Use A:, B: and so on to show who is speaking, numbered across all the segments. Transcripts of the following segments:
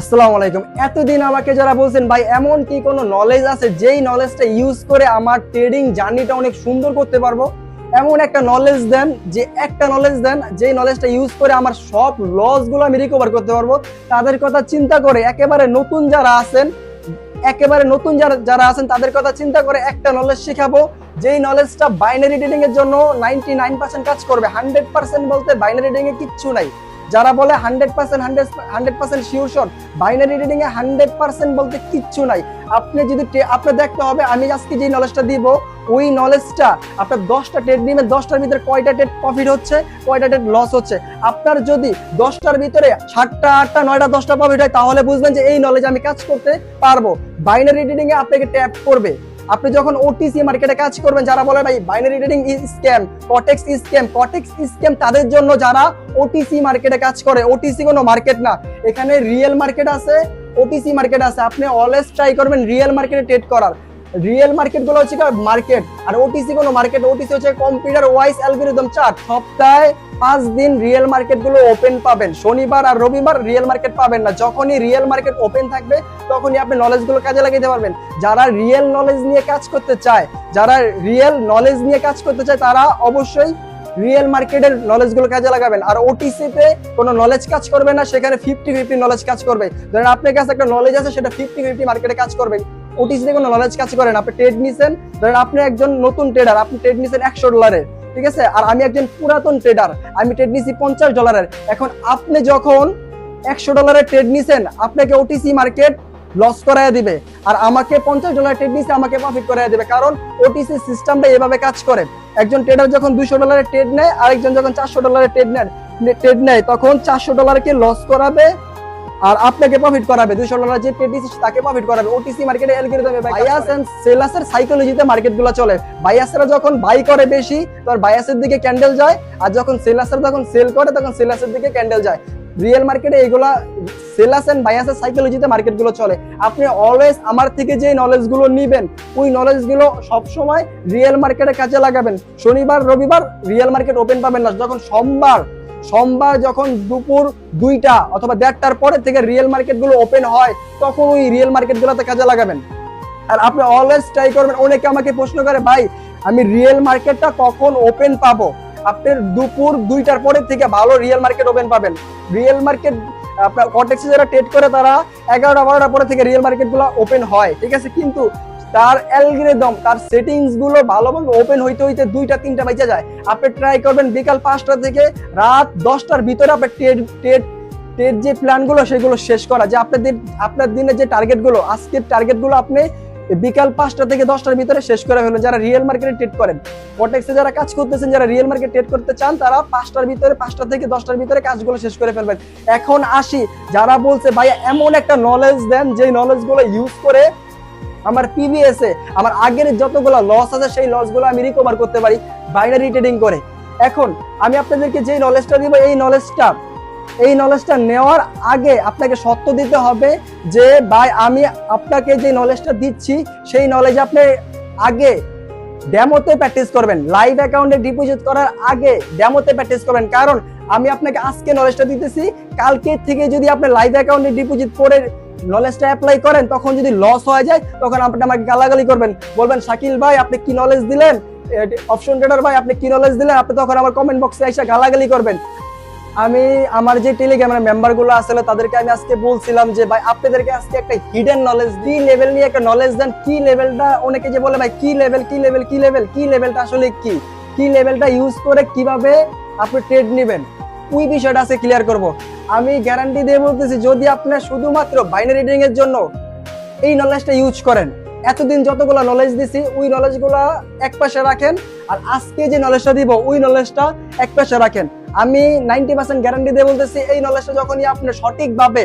A: আসসালামু আলাইকুম। এতদিন আমাকে যারা বলছেন, ভাই, এমন কি কোনো নলেজ আছে যেই নলেজটা ইউজ করে আমার ট্রেডিং জার্নিটা অনেক সুন্দর করতে পারব? এমন একটা নলেজ দেন, যে একটা নলেজ দেন, যেই নলেজটা ইউজ করে আমার সব লসগুলো আমি রিকভার করতে পারব। তাদের কথা চিন্তা করে একেবারে নতুন যারা আছেন, একেবারে নতুন যারা যারা আছেন, তাদের কথা চিন্তা করে একটা নলেজ শেখাবো, যেই নলেজটা বাইনারি ট্রেডিং এর জন্য নাইনটি নাইন পার্সেন্ট কাজ করবে। হান্ড্রেড পার্সেন্ট বলতে বাইনারি ট্রেডিং এ কিচ্ছু নাই। যারা বলে hundred percent, hundred hundred percent sure shot binary trading এ হান্ড্রেড পার্সেন্ট বলতে কিচ্ছু নাই। আপনি যদি আপনার দেখতে হবে, আমি আজকে যে নলেজটা দিব, ওই নলেজটা আপনার দশটা ট্রেড নিবে দশটার ভিতরে কয়টা ট্রেড প্রফিট হচ্ছে, কয়টা ট্রেড লস হচ্ছে। আপনার যদি দশটার ভিতরে সাতটা, আটটা, নয়টা, দশটা প্রফিট হয়, তাহলে বুঝবেন যে এই নলেজ আমি কাজ করতে পারব। বাইনারি ট্রেডিং এ আপনাকে ট্যাপ করবে। আপনি যখন ওটিসি মার্কেটে কাজ করবেন, যারা বলে ভাই binary trading scam Quotex scam Quotex scam তাদের জন্য যারা ওটিসি মার্কেটে কাজ করে ওটিসি কোনো মার্কেট না, এখানে রিয়েল মার্কেট আছে ওটিসি মার্কেট আছে, আপনি অলওয়েজ ট্রাই করবেন রিয়েল মার্কেটে ট্রেড করার। রিয়েল মার্কেটগুলো হচ্ছে মার্কেট আর ওটিসি কোনো মার্কেট ওটিসি হচ্ছে কম্পিউটার ওয়াইজ অ্যালগোরিদম চার্ট সপ্তাহে পাঁচ দিন রিয়েল মার্কেটগুলো ওপেন পাবেন। শনিবার আর রবিবার রিয়েল মার্কেট পাবেন না। যখনই রিয়েল মার্কেট ওপেন থাকবে, তখনই আপনি নলেজগুলো কাজে লাগাতে পারবেন। যারা রিয়েল নলেজ নিয়ে কাজ করতে চায়, যারা রিয়েল নলেজ নিয়ে কাজ করতে চায়, তারা অবশ্যই রিয়েল মার্কেটের নলেজগুলো কাজে লাগাবেন। আর ওটিসি তে কোনো নলেজ কাজ করবে না, সেখানে ফিফটি ফিফটি নলেজ কাজ করবে। ধরেন আপনার কাছে একটা নলেজ আছে, সেটা ফিফটি ফিফটি মার্কেটে কাজ করবে। ওটিসি তে কোনো নলেজ কাজ করেন আপনি ট্রেড নিছেন, ধরেন আপনি একজন নতুন ট্রেডার আপনি ট্রেড নিছেন একশো ডলারের ঠিক আছে? আর আমি একজন পুরাতন ট্রেডার আমি ট্রেড নিছি পঞ্চাশ ডলারের এখন আপনি যখন একশো ডলারের ট্রেড নিছেন, আপনাকে ওটিসি মার্কেট লস করায় দিবে। আর আমাকে পঞ্চাশ ডলার ট্রেড নিছে, আমাকে প্রফিট করায় দিবে। কারণ ওটিসি সিস্টেমটা এভাবে কাজ করে। একজন ট্রেডার যখন দুইশো ডলারের ট্রেড নেয়, আরেকজন যখন চারশো ডলারের ট্রেড নেয় ট্রেড নেয়, তখন চারশো ডলারকে লস করাবে আর আপনাকে প্রফিট করাবে দুইশো ডলার যে ট্রেড তাকে প্রফিট করাবে। ওটিসি মার্কেটে অ্যালগরিদমে বায়াস এন্ড সেলাসের সাইকোলজিতে মার্কেটগুলো চলে। বায়াসরা যখন বাই করে বেশি তখন বায়াসের দিকে ক্যান্ডেল যায়, আর যখন সেলাসের যখন সেল করে, তখন সেলাসের দিকে ক্যান্ডেল যায়। রিয়েল মার্কেটে এগুলা সেলাস এন্ড বায়াসের সাইকোলজিতে মার্কেটগুলো চলে। আপনি অলওয়েজ আমার থেকে যে নলেজগুলো নিবেন, ওই নলেজগুলো সবসময় রিয়েল মার্কেটে কাজে লাগাবেন। শনিবার, রবিবার রিয়েল মার্কেট ওপেন পাবেন না। যখন সোমবার সোমবার যখন দুপুর দুইটা অথবা দেড়টার পরে থেকে রিয়েল মার্কেটগুলো ওপেন হয়, তখন ওই রিয়েল মার্কেট গুলোতে কাজে লাগাবেন। আর আপনি অলওয়েজ ট্রাই করবেন। অনেকে আমাকে প্রশ্ন করে, ভাই, আমি রিয়েল মার্কেটটা কখন ওপেন পাবো? আপনার দুপুর দুইটার পরে থেকে ভালো রিয়েল মার্কেট ওপেন পাবেন। রিয়েল মার্কেট আপনার কটেক্সে যারা ট্রেড করে তারা এগারোটা বারোটা পরে থেকে রিয়েল মার্কেটগুলো ওপেন হয়। ঠিক আছে? কিন্তু তার অ্যালগরিদম তার সেটিংসগুলো ভালোভাবে ওপেন হইতে হইতে দুইটা, তিনটা বেঁচে যায়। আপনি ট্রাই করবেন বিকাল পাঁচটা থেকে রাত দশটার ভিতরে আপনি ট্রেড ট্রেড ট্রেড যে প্ল্যানগুলো সেগুলো শেষ করা। যে আপনাদের, আপনার দিনের যে টার্গেটগুলো আজকের টার্গেটগুলো আপনি বিকাল পাঁচটা থেকে দশটার ভিতরে শেষ করে ফেলবেন যারা রিয়েল মার্কেটে ট্রেড করেন কটেক্সে যারা কাজ করতেছেন, যারা রিয়েল মার্কেট ট্রেড করতে চান, তারা পাঁচটার ভিতরে, পাঁচটা থেকে দশটার ভিতরে কাজগুলো শেষ করে ফেলবেন। এখন আসি, যারা বলছে, ভাইয়া, এমন একটা নলেজ দেন যে নলেজগুলো ইউজ করে আমার পিভিএস এ, আমার আগের যতগুলো লস আছে, সেই লসগুলো আমি রিকভার করতে পারি বাইনারি ট্রেডিং করে। এখন, আমি আপনাদেরকে যে নলেজটা দিব, এই নলেজটা এই নলেজটা নেওয়ার আগে আপনাকে সত্য দিতে হবে যে, ভাই, আমি আপনাকে যে নলেজটা দিচ্ছি, সেই নলেজ আপনি আগে ডেমোতে প্র্যাকটিস করবেন। লাইভ অ্যাকাউন্টে ডিপোজিট করার আগে ড্যামোতে প্র্যাকটিস করবেন। কারণ, আমি আপনাকে আজকে নলেজটা দিতেছি, কালকে থেকে যদি আপনি লাইভ অ্যাকাউন্টে ডিপোজিট করে নলেজটা অ্যাপ্লাই করেন, তখন যদি লস হয়ে যায়, তখন আপনি আমাকে গালাগালি করবেন। বলবেন, শাকিল ভাই, আপনি কি নলেজ দিলেন? অপশন ট্রেডার ভাই, আপনি কি নলেজ দিলেন? আপনি তখন আমার কমেন্ট বক্সে এসে গালাগালি করবেন। আমি, আমার যে টেলিগ্রামের মেম্বারগুলো আসলে, তাদেরকে আমি আজকে বলছিলাম যে, ভাই, আপনাদেরকে আজকে একটা হিডেন নলেজ কি লেভেল নিয়ে একটা নলেজ দেন। কি লেভেলটা অনেকে যে বলে, ভাই, কি লেভেল কি লেভেল কি লেভেল কি লেভেলটা আসলে কি? কি লেভেলটা ইউজ করে কীভাবে আপনি ট্রেড নেবেন? ওই বিষয়টা আছে ক্লিয়ার করব। আমি গ্যারান্টি দিয়ে বলতেছি, যদি আপনার শুধুমাত্র বাইনারি ট্রেডিং এর জন্য এই নলেজটা ইউজ করেন, এতদিন যতগুলো নলেজ দিছি, ওই নলেজগুলো এক পাশে রাখেন, আর আজকে যে নলেজটা দিব, ওই নলেজটা এক পাশে রাখেন। আমি নাইনটি পার্সেন্ট গ্যারান্টি দিয়ে বলতেছি, এই নলেজটা যখনই আপনি সঠিকভাবে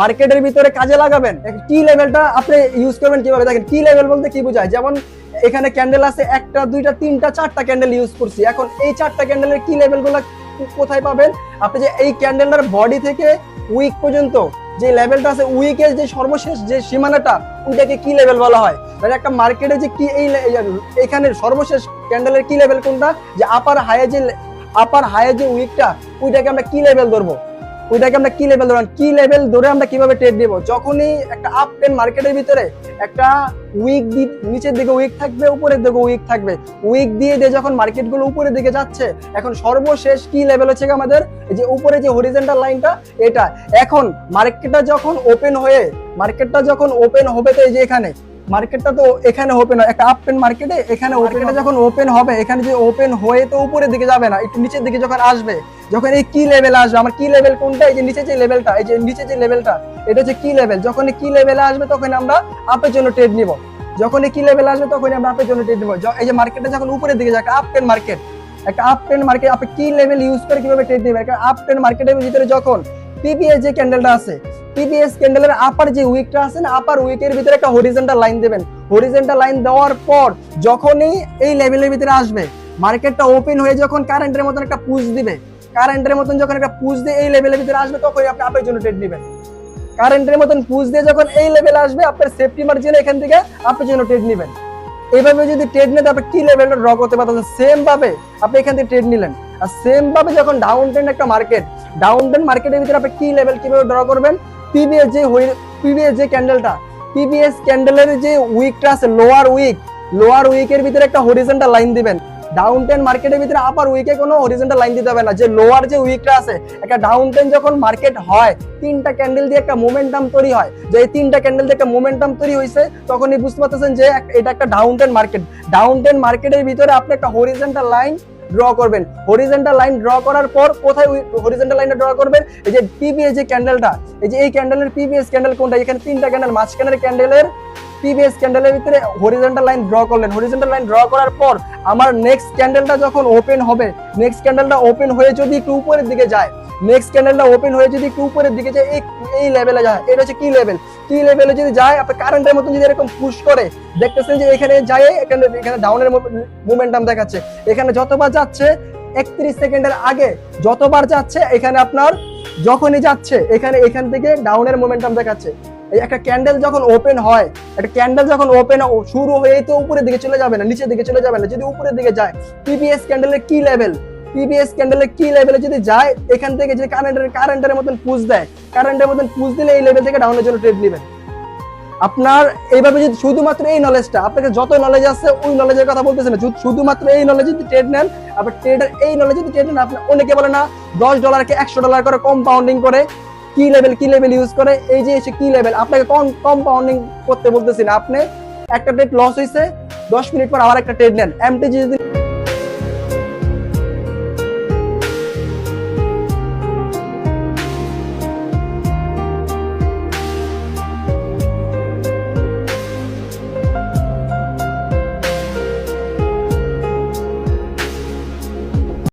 A: মার্কেটের ভিতরে কাজে লাগাবেন, কি লেভেলটা আপনি ইউজ করবেন কীভাবে, দেখেন কি লেভেল বলতে কি বোঝায়? যেমন এখানে ক্যান্ডেল আছে, একটা, দুইটা, তিনটা, চারটা ক্যান্ডেল ইউজ করছি। এখন এই চারটা ক্যান্ডেলের কি লেভেলগুলো কোথায় পাবেন? আপনি যে এই ক্যান্ডেলটার বডি থেকে উইক পর্যন্ত যে লেভেলটা আছে উইকের যে সর্বশেষ যে সীমানাটা, ওইটাকে কি লেভেল বলা হয়? মানে একটা মার্কেটে যে কি এই এখানে সর্বশেষ ক্যান্ডেলের কি লেভেল কোনটা? যে আপার হায়ে যে আপার হায়ে যে উইকটা ওইটাকে আমরা কি লেভেল ধরবো? ওইটাকে আমরা কি লেভেল ধরলাম কি লেভেল ধরে আমরা কীভাবে ট্রেড দিব? যখনই একটা আপ টেন মার্কেটের ভিতরে একটা উইক নিচের দিকে উইক থাকবে, উপরের দিকে উইক থাকবে। উইক দিয়ে দিয়ে যখন মার্কেটগুলো উপরের দিকে যাচ্ছে, এখন সর্বশেষ কি লেভেল হচ্ছে আমাদের? যে উপরে যে হরিজেন্টাল লাইনটা এটা। এখন মার্কেটটা যখন ওপেন হয়ে মার্কেটটা যখন ওপেন হবে তো এই যে এখানে মার্কেটটা তো এখানে ওপেন হয়। একটা আপ টেন মার্কেটে এখানে মার্কেটটা যখন ওপেন হবে এখানে যে ওপেন হয়ে তো উপরের দিকে যাবে না একটু নিচের দিকে যখন আসবে যখন এই কি লেভেল আসবে আমার কি লেভেল কোনটা? এই যে নিচে যে লেভেলটা এই যে নিচে যে লেভেলটা এটা হচ্ছে কি লেভেল যখন কি লেভেলে আসবে তখন আমরা আপের জন্য ট্রেড নিব। যখন কি লেভেল আসবে তখন আমরা আপের জন্য ট্রেড নিব। এই যে মার্কেটটা যখন উপরের দিকে যায় একটা আপ মার্কেট একটা আপ টেন মার্কেট আপনি কি লেভেল ইউজ করে কীভাবে ট্রেড নেবেন একটা আপ টেন মার্কেটের ভিতরে যখন পিপিএস যে ক্যান্ডেলটা আছে পিপিএস ক্যান্ডেলের আপার যে উইকটা আছে না আপার উইকের ভিতরে একটা হরিজেন্টাল লাইন দেবেন। হরিজেন্টাল লাইন দেওয়ার পর যখনই এই লেভেলের ভিতরে আসবে মার্কেটটা ওপেন হয়ে যখন কারেন্টের মতন একটা পুশ দিবে কারেন্টের মতন যখন একটা পুশ দিয়ে এই লেভেলের ভিতরে আসবে আপনি আপের জন্য ট্রেড নেবেন। কারেন্টের মতন পুশ দিয়ে যখন এই লেভেলে আসবে, আপনার সেফটি মার্জিন এখান থেকে আপনার জন্য ট্রেড নেবেন। এইভাবে যদি ট্রেড নিতে আপনি কি লেভেলটা ড্র করতে পারতেন সেম ভাবে আপনি এখান থেকে ট্রেড নিলেন। আর সেম ভাবে যখন ডাউন ট্রেন্ড একটা মার্কেট ডাউন ট্রেন্ড মার্কেটের ভিতরে আপনি কি লেভেল কীভাবে ড্র করবেন? পিবিএস যে পিবিএস যে ক্যান্ডেলটা পিবিএস ক্যান্ডেলের যে উইকটা আছে লোয়ার উইক লোয়ার উইকের ভিতরে একটা হরিজেন্টাল লাইন দিবেন। ডাউন টেন মার্কেটের ভিতরে আপার উইকে কোনো হরিজেন্টাল লাইন দিতে হবে না। যে লোয়ার যে উইকটা আছে, একটা ডাউন টেন যখন মার্কেট হয়, তিনটা ক্যান্ডেল দিয়ে একটা মোমেন্টাম তৈরি হয়। যে এই তিনটা ক্যান্ডেল দিয়ে একটা মোমেন্টাম তৈরি হয়েছে তখনই বুঝতে পারতেছেন যে এটা একটা down trend market down trend মার্কেটের ভিতরে আপনি একটা হরিজেন্টাল লাইন ড্র করবেন। হরিজেন্টাল লাইন ড্র করার পর কোথায় হরিজেন্টাল লাইনটা ড্র করবেন? এই যে পিবিএস যে ক্যান্ডেলটা এই যে এই ক্যান্ডেলের পিবিএস ক্যান্ডেল কোনটা? এখানে তিনটা ক্যান্ডেল মাঝখানের ক্যান্ডেলের পিবিএস ক্যান্ডেলের ভিতরে হরিজেন্টাল লাইন ড্র করলেন। হরিজেন্টাল লাইন ড্র করার পর আমার নেক্সট ক্যান্ডেলটা যখন ওপেন হবে নেক্সট ক্যান্ডেলটা ওপেন হয়ে যদি একটু উপরের দিকে যায় নেক্সট ক্যান্ডেলটা ওপেন হয়ে যদি একটু উপরের দিকে যায়, এই লেভেলে যায়। এটা হচ্ছে কি লেভেল কি লেভেলে যদি যায়, আপনি কারেন্টের মতন যদি এরকম পুশ করে, দেখতেছেন যে এখানে যায়, এখানে এখানে ডাউনের মোমেন্টাম দেখাচ্ছে। এখানে যতবার যাচ্ছে, একত্রিশ সেকেন্ডের আগে যতবার যাচ্ছে, এখানে আপনার যখনই যাচ্ছে, এখানে, এখান থেকে ডাউনের মোমেন্টাম দেখাচ্ছে। একটা ক্যান্ডেল যখন ওপেন হয়, একটা ক্যান্ডেল যখন ওপেন শুরু হয়ে তো উপরের দিকে চলে যাবে না, নিচের দিকে চলে যাবে না। যদি উপরের দিকে যায় পিপিএস ক্যান্ডেলের কি লেভেল পিবিএস ক্যান্ডেলের কি লেভেলে যদি যায়, এখান থেকে যদি কারেন্টের কারেন্টের মতন পুশ দেয় কারেন্টের মতন পুশ দিলে এই লেভেল থেকে ডাউনের জন্য ট্রেড নেবেন। আপনার এইভাবে যদি শুধুমাত্র এই নলেজটা আপনাকে যত নলেজ আছে, ওই নলেজের কথা বলতেছেন না। শুধুমাত্র এই নলেজ যদি ট্রেড নেন আপনার ট্রেডার এই নলেজ যদি ট্রেড নেন, আপনি অনেকে বলে না, দশ ডলারকে একশো ডলার করে কম্পাউন্ডিং করে, কি লেভেল কি লেভেল ইউজ করে, এই যে এসে কি লেভেল আপনাকে কম কম্পাউন্ডিং করতে বলতেছি না। আপনি একটা ট্রেড লস হয়েছে দশ মিনিট পর আবার একটা ট্রেড নেন। এমটি যদি